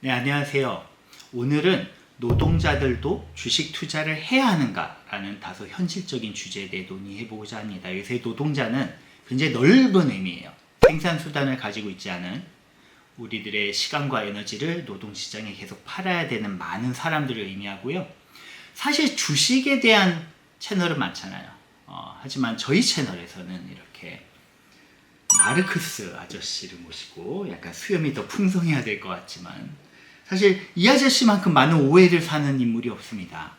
네, 안녕하세요. 오늘은 노동자들도 주식 투자를 해야 하는가라는 다소 현실적인 주제에 대해 논의해보고자 합니다. 요새 노동자는 굉장히 넓은 의미예요. 생산수단을 가지고 있지 않은 우리들의 시간과 에너지를 노동시장에 계속 팔아야 되는 많은 사람들을 의미하고요. 사실 주식에 대한 채널은 많잖아요. 어, 하지만 저희 채널에서는 이렇게 마르크스 아저씨를 모시고 약간 수염이 더 풍성해야 될 것 같지만 사실 이 아저씨만큼 많은 오해를 사는 인물이 없습니다.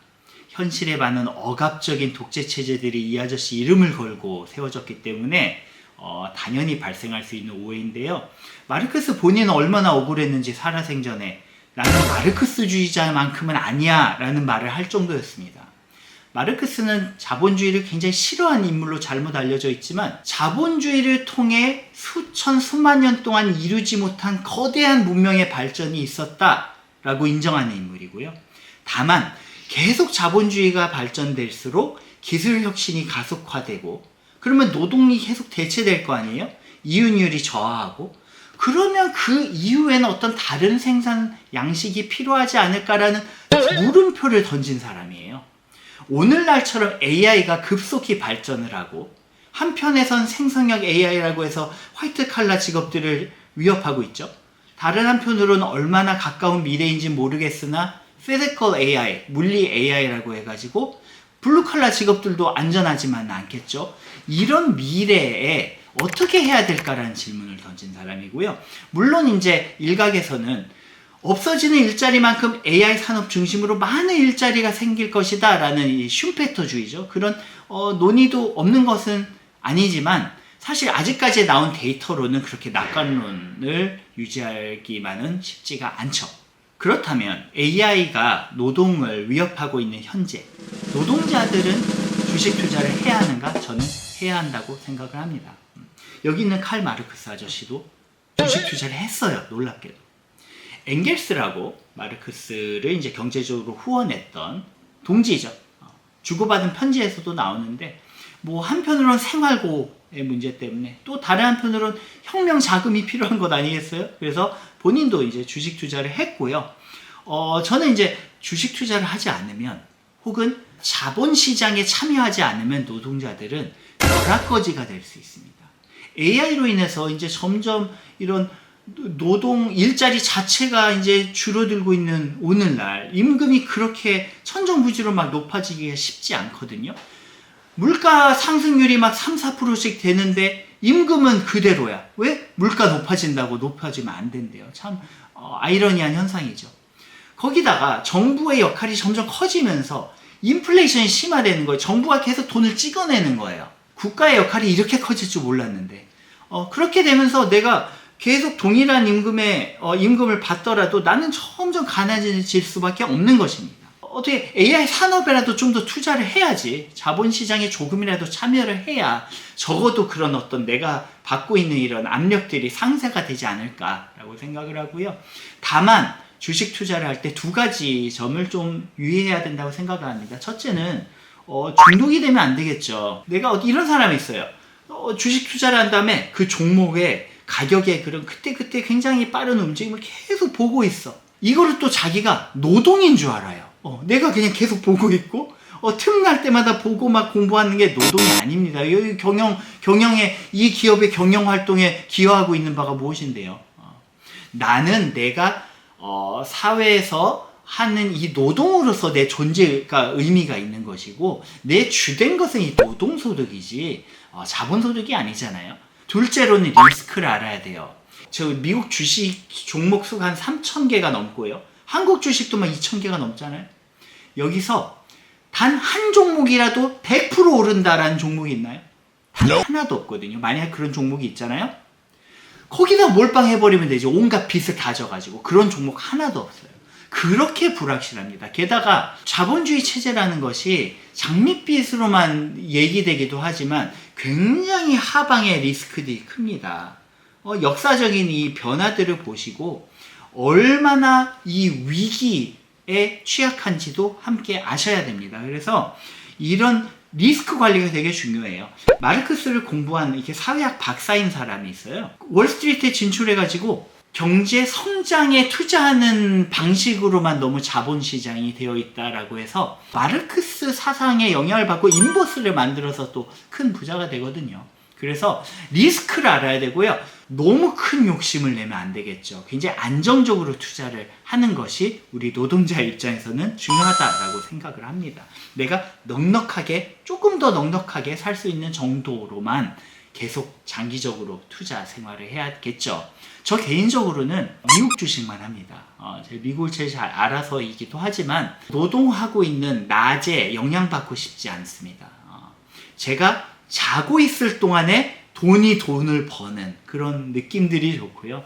현실에 많은 억압적인 독재 체제들이 이 아저씨 이름을 걸고 세워졌기 때문에 어, 당연히 발생할 수 있는 오해인데요. 마르크스 본인은 얼마나 억울했는지 살아생전에 나는 마르크스주의자만큼은 아니야 라는 말을 할 정도였습니다. 마르크스는 자본주의를 굉장히 싫어하는 인물로 잘못 알려져 있지만 자본주의를 통해 수천 수만 년 동안 이루지 못한 거대한 문명의 발전이 있었다라고 인정하는 인물이고요. 다만 계속 자본주의가 발전될수록 기술 혁신이 가속화되고 그러면 노동이 계속 대체될 거 아니에요? 이윤율이 저하하고 그러면 그 이후에는 어떤 다른 생산 양식이 필요하지 않을까라는 물음표를 던진 사람이에요. 오늘날처럼 AI가 급속히 발전을 하고 한편에선 생성형 AI라고 해서 화이트 칼라 직업들을 위협하고 있죠. 다른 한편으로는 얼마나 가까운 미래인지 모르겠으나 physical AI, 물리 AI라고 해가지고 블루 칼라 직업들도 안전하지만 않겠죠. 이런 미래에 어떻게 해야 될까라는 질문을 던진 사람이고요. 물론 이제 일각에서는 없어지는 일자리만큼 AI 산업 중심으로 많은 일자리가 생길 것이다 라는 이 슈페터주의죠. 그런 어, 논의도 없는 것은 아니지만 사실 아직까지 나온 데이터로는 그렇게 낙관론을 유지하기만은 쉽지가 않죠. 그렇다면 AI가 노동을 위협하고 있는 현재 노동자들은 주식 투자를 해야 하는가? 저는 해야 한다고 생각을 합니다. 음, 여기 있는 칼 마르크스 아저씨도 주식 투자를 했어요. 놀랍게도. 엥겔스라고 마르크스를 이제 경제적으로 후원했던 동지죠. 어, 주고받은 편지에서도 나오는데 뭐 한편으로는 생활고의 문제 때문에 또 다른 한편으로는 혁명 자금이 필요한 것 아니겠어요? 그래서 본인도 이제 주식 투자를 했고요. 어, 저는 이제 주식 투자를 하지 않으면 혹은 자본 시장에 참여하지 않으면 노동자들은 벼락거지가 될 수 있습니다. AI로 인해서 이제 점점 이런 노동 일자리 자체가 이제 줄어들고 있는 오늘날 임금이 그렇게 천정부지로 막 높아지기가 쉽지 않거든요. 물가 상승률이 막 3, 4%씩 되는데 임금은 그대로야. 왜? 물가 높아진다고 높아지면 안 된대요. 참 어, 아이러니한 현상이죠. 거기다가 정부의 역할이 점점 커지면서 인플레이션이 심화되는 거예요. 정부가 계속 돈을 찍어내는 거예요. 국가의 역할이 이렇게 커질 줄 몰랐는데. 어, 그렇게 되면서 내가 계속 동일한 임금의 어, 임금을 받더라도 나는 점점 가난해질 수밖에 없는 것입니다. 어떻게 AI 산업에라도 좀 더 투자를 해야지 자본시장에 조금이라도 참여를 해야 적어도 그런 어떤 내가 받고 있는 이런 압력들이 상쇄가 되지 않을까라고 생각을 하고요. 다만 주식 투자를 할 때 두 가지 점을 좀 유의해야 된다고 생각을 합니다. 첫째는 어, 중독이 되면 안 되겠죠. 내가 어디 이런 사람이 있어요. 어, 주식 투자를 한 다음에 그 종목에 가격의 그런 그때그때 굉장히 빠른 움직임을 계속 보고 있어. 이거를 또 자기가 노동인 줄 알아요. 어, 내가 그냥 계속 보고 있고, 어, 틈날 때마다 보고 막 공부하는 게 노동이 아닙니다. 여기 경영, 경영에, 이 기업의 경영 활동에 기여하고 있는 바가 무엇인데요? 어, 나는 내가, 어, 사회에서 하는 이 노동으로서 내 존재가 의미가 있는 것이고, 내 주된 것은 이 노동소득이지, 어, 자본소득이 아니잖아요. 둘째로는 리스크를 알아야 돼요. 저 미국 주식 종목 수가 한 3,000개가 넘고요. 한국 주식도 막 2,000개가 넘잖아요. 여기서 단 한 종목이라도 100% 오른다라는 종목이 있나요? 단 하나도 없거든요. 만약 그런 종목이 있잖아요. 거기다 몰빵해버리면 되지. 온갖 빚을 다 져가지고. 그런 종목 하나도 없어요. 그렇게 불확실합니다. 게다가 자본주의 체제라는 것이 장밋빛으로만 얘기되기도 하지만 굉장히 하방의 리스크들이 큽니다. 어, 역사적인 이 변화들을 보시고 얼마나 이 위기에 취약한지도 함께 아셔야 됩니다. 그래서 이런 리스크 관리가 되게 중요해요. 마르크스를 공부한 이렇게 사회학 박사인 사람이 있어요. 월스트리트에 진출해가지고 경제 성장에 투자하는 방식으로만 너무 자본 시장이 되어 있다라고 해서 마르크스 사상에 영향을 받고 인버스를 만들어서 또 큰 부자가 되거든요. 그래서 리스크를 알아야 되고요. 너무 큰 욕심을 내면 안 되겠죠. 굉장히 안정적으로 투자를 하는 것이 우리 노동자 입장에서는 중요하다라고 생각을 합니다. 내가 넉넉하게, 조금 더 넉넉하게 살 수 있는 정도로만 계속 장기적으로 투자 생활을 해야겠죠. 저 개인적으로는 미국 주식만 합니다. 어, 제가 미국을 제일 잘 알아서이기도 하지만 노동하고 있는 낮에 영향받고 싶지 않습니다. 어, 제가 자고 있을 동안에 돈이 돈을 버는 그런 느낌들이 좋고요.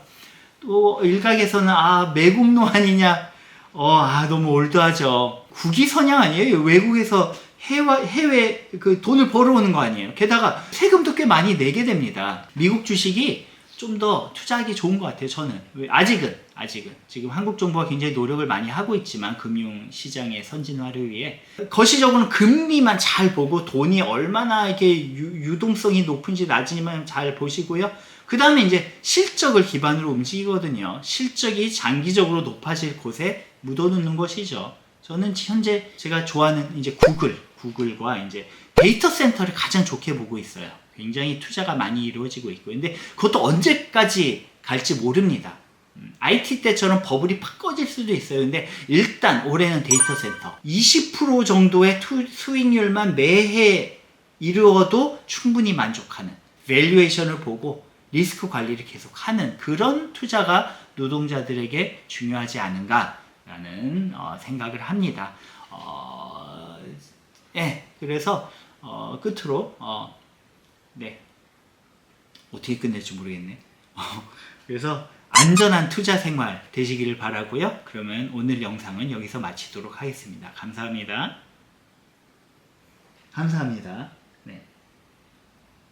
또 일각에서는 아 매국노 아니냐, 어, 아 너무 올드하죠. 국위 선양 아니에요? 외국에서 해외, 해외 그 돈을 벌어오는 거 아니에요? 게다가 세금도 꽤 많이 내게 됩니다. 미국 주식이 좀 더 투자하기 좋은 것 같아요. 저는 왜? 아직은 아직은 지금 한국 정부가 굉장히 노력을 많이 하고 있지만 금융 시장의 선진화를 위해 거시적으로는 금리만 잘 보고 돈이 얼마나 이렇게 유, 동성이 높은지 낮은지만 잘 보시고요. 그 다음에 이제 실적을 기반으로 움직이거든요. 실적이 장기적으로 높아질 곳에 묻어놓는 것이죠. 저는 현재 제가 좋아하는 이제 구글, 구글과 이제 데이터 센터를 가장 좋게 보고 있어요. 굉장히 투자가 많이 이루어지고 있고. 근데 그것도 언제까지 갈지 모릅니다. 음, IT 때처럼 버블이 팍 꺼질 수도 있어요. 근데 일단 올해는 데이터 센터 20% 정도의 투, 수익률만 매해 이루어도 충분히 만족하는 밸류에이션을 보고 리스크 관리를 계속 하는 그런 투자가 노동자들에게 중요하지 않은가라는 어, 생각을 합니다. 어, 예, 그래서 어, 끝으로 어, 네 어떻게 끝낼지 모르겠네. 어, 그래서 안전한 투자 생활 되시기를 바라고요. 그러면 오늘 영상은 여기서 마치도록 하겠습니다. 감사합니다. 감사합니다. 네.